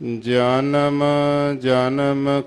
ਜਨਮ ਜਨਮ